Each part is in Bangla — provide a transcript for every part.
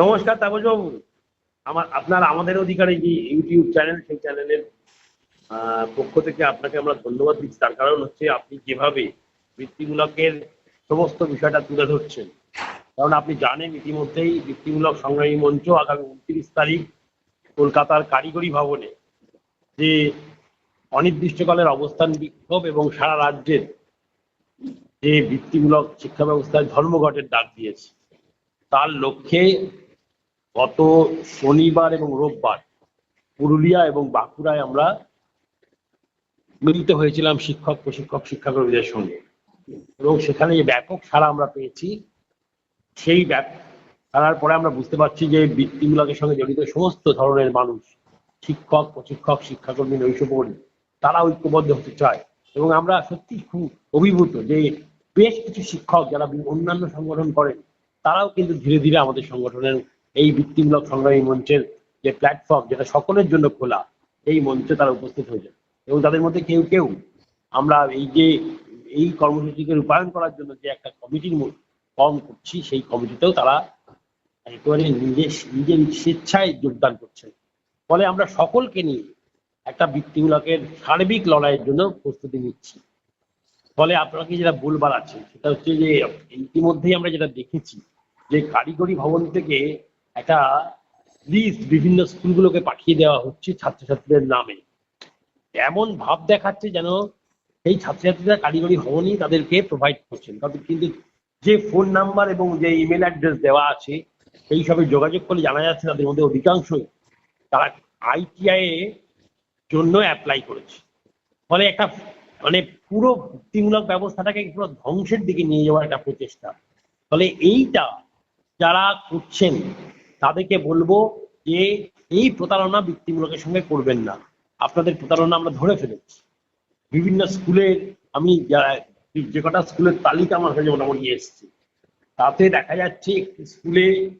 নমস্কার তাপসবাবু আমার, আপনার, আমাদের অধিকারে যে ইউটিউব চ্যানেল, সেই চ্যানেলের পক্ষ থেকে আপনাকে আমরা ধন্যবাদ দিচ্ছি। তার কারণ হচ্ছে আপনি যেভাবে বৃত্তিমূলকের সমস্ত বিষয়টা তুলে ধরছেন, কারণ আপনি জানেন ইতিমধ্যেই বৃত্তিমূলক সংগ্রামী মঞ্চ আগামী উনত্রিশ তারিখ কলকাতার কারিগরি ভবনে যে অনির্দিষ্টকালের অবস্থান বিক্ষোভ এবং সারা রাজ্যের যে বৃত্তিমূলক শিক্ষা ব্যবস্থায় ধর্মঘটের ডাক দিয়েছে, তার লক্ষ্যে গত শনিবার এবং রোববার পুরুলিয়া এবং বাঁকুড়ায় আমরা মিলিত হয়েছিলাম শিক্ষক, প্রশিক্ষক, শিক্ষাকর্মীদের সঙ্গে। এবং সেখানে যে ব্যাপক সাড়া আমরা পেয়েছি, সেই সারার পরে আমরা বুঝতে পারছি যে বৃত্তিমূলকের সঙ্গে জড়িত সমস্ত ধরনের মানুষ, শিক্ষক, প্রশিক্ষক, শিক্ষাকর্মী নৈশকর্মী তারা ঐক্যবদ্ধ হতে চায়। এবং আমরা সত্যি খুব অভিভূত যে বেশ কিছু শিক্ষক যারা অন্যান্য সংগঠন করেন, তারাও কিন্তু ধীরে ধীরে আমাদের সংগঠনের এই বৃত্তিমূলক সংগ্রামী মঞ্চের যে প্ল্যাটফর্ম যেটা সকলের জন্য খোলা, এই মঞ্চে তারা উপস্থিত হয়েছে এবং তাদের মধ্যে কেউ কেউ আমরা এই যে, এই কর্মসূচিকে রূপায়ণ করার জন্য যে একটা কমিটির ফর্ম করছি, সেই কমিটিতেও তারা একেবারে নিজের নিজের স্বেচ্ছায় যোগদান করছে ফলে আমরা সকলকে নিয়ে একটা বৃত্তিমূলকের সার্বিক লড়াইয়ের জন্য প্রস্তুতি নিচ্ছি। ফলে আপনাকে যেটা বলবার আছে, সেটা হচ্ছে যে ইতিমধ্যেই আমরা যেটা দেখেছি, যে কারিগরি ভবন থেকে একটা লিস্ট বিভিন্ন স্কুলগুলোকে পাঠিয়ে দেওয়া হচ্ছে ছাত্রছাত্রীদের নামে। এমন ভাব দেখাচ্ছে যেন সেই ছাত্রছাত্রীরা কারিগরি ভবনই তাদেরকে প্রোভাইড করছেন। তবে কিন্তু যে ফোন নাম্বার এবং যে ইমেল অ্যাড্রেস দেওয়া আছে, সেই সবে যোগাযোগ করলে জানা যাচ্ছে তাদের মধ্যে অধিকাংশই তারা আইটিআই এর জন্য অ্যাপ্লাই করেছে। ফলে একটা মানে পুরো বৃত্তিমূলক ব্যবস্থাটাকে পুরো ধ্বংসের দিকে নিয়ে যাওয়ার একটা প্রচেষ্টা। ফলে এইটা যারা করছেন তাদেরকে বলব যে এই প্রতারণা বৃত্তিমূলকের সঙ্গে করবেন না। আপনাদের প্রতারণা আমরা ধরে ফেলেছি। বিভিন্ন স্কুলের আমি যা- কটা স্কুলের তালিকা আমার কাছে মোটামুটি এসছে। তাতে দেখা যাচ্ছে একটি স্কুলে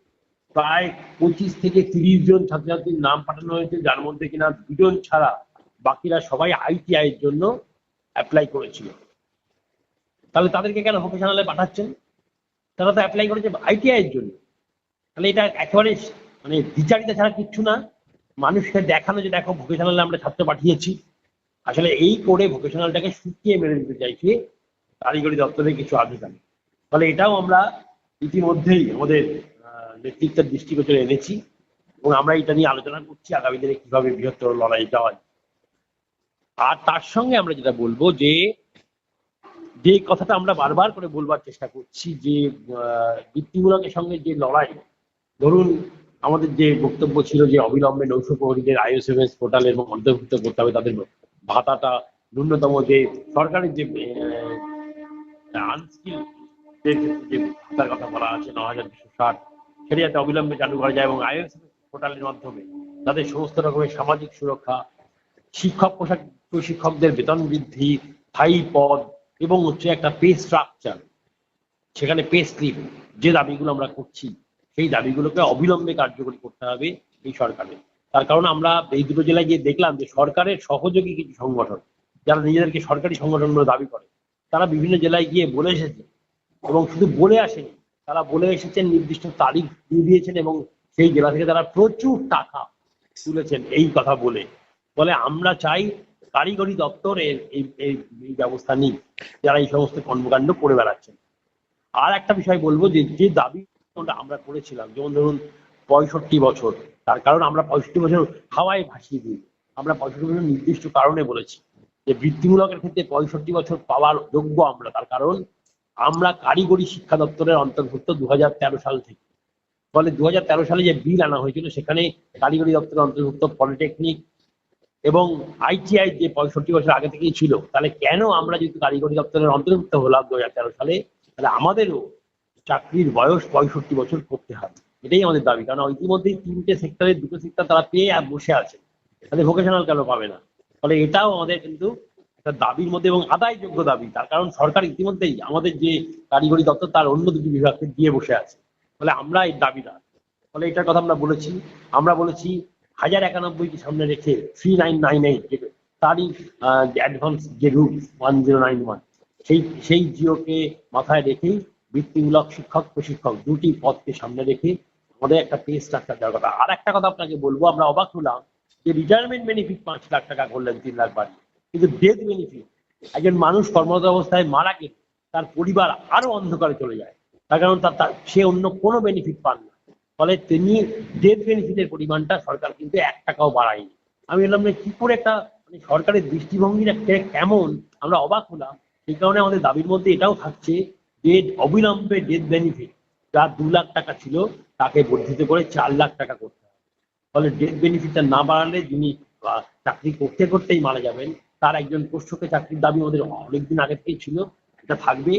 প্রায় পঁচিশ থেকে তিরিশ জন ছাত্রছাত্রীর নাম পাঠানো হয়েছে, যার মধ্যে কিনা দুজন ছাড়া বাকিরা সবাই আইটিআই এর জন্য অ্যাপ্লাই করেছিল। তাহলে তাদেরকে কেন ভোকেশনালে পাঠাচ্ছেন? তারা তো অ্যাপ্লাই করেছে আইটিআই এর জন্য। তাহলে এটা একেবারে মানে বিচারিতা ছাড়া কিচ্ছু না। মানুষকে দেখানো যে দেখো ভোকেশনালে আমরা ছাত্র পাঠিয়েছি। আসলে এই করে ভোকেশনালটাকে শুকিয়ে মেরে দিতে চাইছে কারিগরি দপ্তরের কিছু আধিকারিক ফলে এটাও আমরা ইতিমধ্যেই আমাদের নেতৃত্বের দৃষ্টিগোচরে এনেছি এবং আমরা এটা নিয়ে আলোচনা করছি আগামী দিনে কীভাবে বৃহত্তর লড়াই যাওয়া আর তার সঙ্গে আমরা যেটা বলব যে যে কথাটা আমরা বারবার করে বলবার চেষ্টা করছি যে বৃত্তিমূলকের সঙ্গে যে লড়াই ধরুন, আমাদের যে বক্তব্য ছিল যে অবিলম্বে নৌশ প্রহরীদের আইএসএমএস পোর্টালের অন্তর্ভুক্ত করতে হবে, তাদের ভাতাটা ন্যূনতম যে সরকারের যে আনস্কিল যে ভাতার কথা বলা আছে ন হাজার দুশো ষাট, সেটা যাতে অবিলম্বে চালু করা যায় এবং আইএসএমএস পোর্টালের মাধ্যমে তাদের সমস্ত রকমের সামাজিক সুরক্ষা, শিক্ষক পোশাক, প্রশিক্ষকদের বেতন বৃদ্ধি, স্থায়ী পদ এবং হচ্ছে একটা পে স্ট্রাকচার সেখানে পে স্লিপ যে দাবিগুলো আমরা করছি সেই দাবিগুলোকে অবিলম্বে কার্যকরী করতে হবে এই সরকারের। তার কারণ আমরা এই দুটো জেলায় গিয়ে দেখলাম যে সরকারের সহযোগী কিছু সংগঠন, যারা নিজেদেরকে সরকারি সংগঠন বলে দাবি করে, তারা বিভিন্ন জেলায় গিয়ে বলে এসেছে এবং শুধু বলে আসেনি, তারা বলে এসেছেন নির্দিষ্ট তারিখ দিয়ে দিয়েছেন এবং সেই জেলা থেকে তারা প্রচুর টাকা তুলেছেন এই কথা বলে। বলে আমরা চাই কারিগরি দপ্তর এর এই ব্যবস্থা নিই যারা এই সমস্ত কর্মকাণ্ড করে বেড়াচ্ছেন। আর একটা বিষয় বলব যে যে দাবি আমরা করেছিলাম। যেমন ধরুন, পঁয়ষট্টি বছর। তার কারণ আমরা পঁয়ষট্টি বছর হাওয়ায় ভাসিয়ে দিই। আমরা পঁয়ষট্টি বছর নির্দিষ্ট কারণে বলেছি যে বৃত্তিমূলকের ক্ষেত্রে পঁয়ষট্টি বছর পাওয়ার যোগ্য আমরা। তার কারণ, আমরা কারিগরি শিক্ষা দপ্তরের অন্তর্ভুক্ত দুহাজার তেরো সাল থেকে। ফলে দু হাজার তেরো সালে যে বিল আনা হয়েছিল, সেখানে কারিগরি দপ্তরের অন্তর্ভুক্ত পলিটেকনিক এবং আইটিআই যে পঁয়ষট্টি বছর আগে থেকেই ছিল, তাহলে কেন আমরা যদি কারিগরি দপ্তরের অন্তর্ভুক্ত হলাম দু হাজার তেরো সালে? তাহলে আমাদেরও চাকরির বয়স পঁয়ষট্টি বছর করতে হবে এটাই আমাদের দাবি। কারণ ইতিমধ্যেই তিনটে সেক্টরে দুটো সেক্টর তারা পেয়ে আর বসে আছে। তাদের ভোকেশনাল কেন পাবে না? ফলে এটাও আমাদের কিন্তু একটা দাবির মধ্যে এবং আদায়যোগ্য দাবি। তার কারণ সরকার ইতিমধ্যেই আমাদের যে কারিগরি দপ্তর, তার অন্য দুটি বিভাগকে দিয়ে বসে আছে। ফলে আমরা এই দাবিদার ফলে এটার কথা আমরা বলেছি। আমরা বলেছি হাজার একানব্বইকে সামনে রেখে থ্রি নাইন নাইন এইট তারই অ্যাডভান্স যে route one zero nine one সেই সেই জিওকে মাথায় রেখেই বৃত্তিমূলক শিক্ষক, প্রশিক্ষক দুটি পদকে সামনে রেখে আমাদের একটা পে স্ট্রাকচার দেওয়ার কথা। আর একটা কথা আপনাকে বলব, আমরা অবাক হলাম যে রিটায়ারমেন্ট বেনিফিট পাঁচ লাখ টাকা করলেন তিন লাখ বাড়িয়ে কিন্তু ডেথ বেনিফিট একজন মানুষ কর্মরত অবস্থায় মারা গেলে তার পরিবার আরও অন্ধকারে চলে যায়। তার কারণ তার সে অন্য কোনো বেনিফিট পান না। ফলে তিনি ডেথ বেনিফিটের পরিমাণটা সরকার কিন্তু এক টাকাও বাড়ায়নি। আমি বললাম যে কি করে একটা মানে সরকারের দৃষ্টিভঙ্গিটা কেমন? আমরা অবাক হলাম। সেই কারণে আমাদের দাবির মধ্যে এটাও থাকছে যে অবিলম্বে ডেথ বেনিফিট যা দু লাখ টাকা ছিল, তাকে বর্ধিত করে চার লাখ টাকা করতে হবে। ফলে ডেথ বেনিফিটটা না বাড়ালে যিনি চাকরি করতে করতেই মারা যাবেন, তার একজন পোষ্যকে চাকরির দাবি আমাদের অনেকদিন আগে থেকেই ছিল, এটা থাকবে।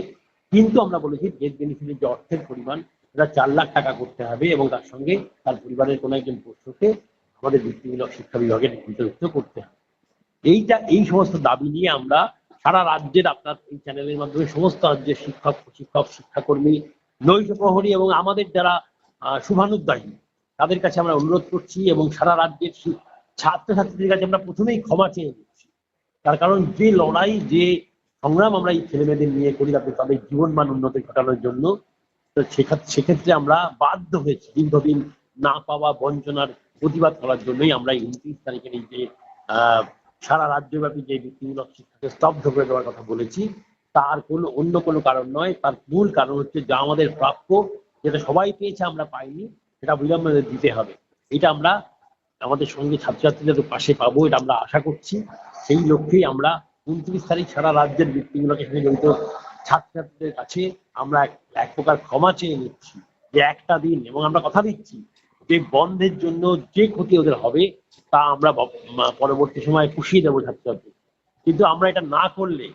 কিন্তু আমরা বলেছি ডেথ বেনিফিটের যে অর্থের পরিমাণ, সেটা চার লাখ টাকা করতে হবে এবং তার সঙ্গে তার পরিবারের কোনো একজন পোষ্যকে আমাদের বৃত্তিমূলক শিক্ষা বিভাগের অন্তর্ভুক্ত করতে হবে। এইটা, এই সমস্ত দাবি নিয়ে আমরা সারা রাজ্যের আপনার এই চ্যানেলের মাধ্যমে সমস্ত রাজ্যের শিক্ষক শিক্ষক শিক্ষাকর্মী, নৈশ প্রহরী এবং আমাদের যারা শুভানুদ্দায়ী, তাদের কাছে আমরা অনুরোধ করছি এবং সারা রাজ্যের ছাত্রছাত্রীদের কাছে আমরা প্রথমেই ক্ষমা চেয়ে নিচ্ছি। তার কারণ যে লড়াই, যে সংগ্রাম আমরা এই ছেলেমেয়েদের নিয়ে করি যাতে তাদের জীবনমান উন্নতি ঘটানোর জন্য, তো সেক্ষেত্রে আমরা বাধ্য হয়েছি দীর্ঘদিন না পাওয়া বঞ্চনার প্রতিবাদ করার জন্যই আমরা এই উনত্রিশ তারিখের এই যে সারা রাজ্যব্যাপী যে বৃত্তিমূলক শিক্ষাকে স্তব্ধ করে দেওয়ার কথা বলেছি, তার কোনো অন্য কোনো কারণ নয়, তার মূল কারণ হচ্ছে যা আমাদের প্রাপ্য, যেটা সবাই পেয়েছে, আমরা পাইনি, সেটা বিলম্বে দিতে হবে। এটা আমরা আমাদের সঙ্গে ছাত্রছাত্রীদের পাশে পাবো, এটা আমরা আশা করছি। সেই লক্ষ্যেই আমরা উনত্রিশ তারিখ সারা রাজ্যের বৃত্তিমূলকের সঙ্গে জড়িত ছাত্রছাত্রীদের কাছে আমরা এক প্রকার ক্ষমা চেয়ে নিচ্ছি যে একটা দিন, এবং আমরা কথা দিচ্ছি যে বন্ধের জন্য যে ক্ষতি ওদের হবে, তা আমরা পরবর্তী সময়ে পুষিয়ে দেবো ছাত্রছাত্রী কিন্তু আমরা এটা না করলে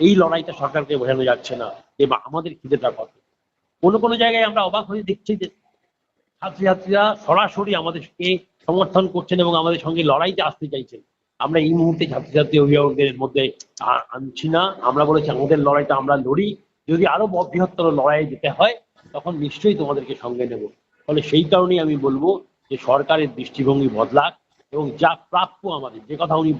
এই লড়াইটা সরকারকে বোঝানো যাচ্ছে না যে আমাদের খিদেটা কত। কোনো কোনো জায়গায় আমরা অবাক হয়ে দেখছি যে ছাত্রছাত্রীরা সরাসরি আমাদেরকে সমর্থন করছেন এবং আমাদের সঙ্গে লড়াইতে আসতে চাইছেন। আমরা এই মুহূর্তে ছাত্রছাত্রী অভিভাবকদের মধ্যে আনছি না। আমরা বলেছি, আমাদের লড়াইটা আমরা লড়ি। যদি আরও বৃহত্তর লড়াইয়ে যেতে হয়, তখন নিশ্চয়ই তোমাদেরকে সঙ্গে নেব। ফলে সেই কারণেই আমি বলব যে সরকারের দৃষ্টিভঙ্গি বদলাক এবং যা প্রাপ্য আমাদের, যে কথা উনি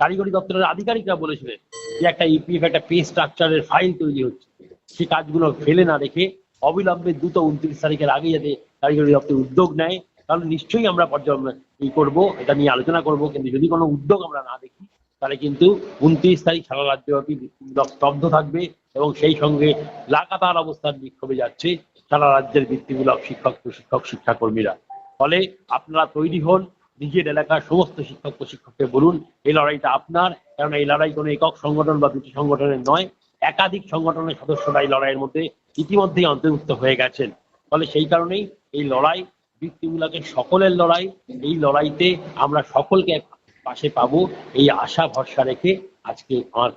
কারিগরি দপ্তরের আধিকারিকরা বলেছিলেন যে একটা ইপিএফ একটা পে স্ট্রাকচারের ফাইল তৈরি হচ্ছে। সে কাজগুলো ফেলে না রেখে অবিলম্বে দ্রুত উনত্রিশ তারিখের আগে যাতে কারিগরি দপ্তর উদ্যোগ নেয়, তাহলে নিশ্চয়ই আমরা পর্যালোচনা করব, এটা নিয়ে আলোচনা করব, কিন্তু যদি কোনো উদ্যোগ আমরা না দেখি তাহলে কিন্তু উনত্রিশ তারিখ সারা রাজ্যব্যাপী স্তব্ধ থাকবে এবং সেই সঙ্গে লাগাতার অবস্থান বিক্ষোভে যাচ্ছে সারা রাজ্যের বৃত্তিমূলক শিক্ষক, প্রশিক্ষক, শিক্ষাকর্মীরা। ফলে আপনারা তৈরি হন, নিজের এলাকার সমস্ত শিক্ষক, প্রশিক্ষককে বলুন, এই লড়াইটা আপনার কারণ এই লড়াই কোনো একক সংগঠন বা দুটি সংগঠনের নয়, একাধিক সংগঠনের সদস্যরা এই লড়াইয়ের মধ্যে ইতিমধ্যেই অন্তর্ভুক্ত হয়ে গেছেন। ফলে সেই কারণেই এই লড়াই বৃত্তিমূলকের সকলের লড়াই, এই লড়াইতে আমরা সকলকে পাশে পাবো। এই আশা ভরসা রেখে আজকে আমার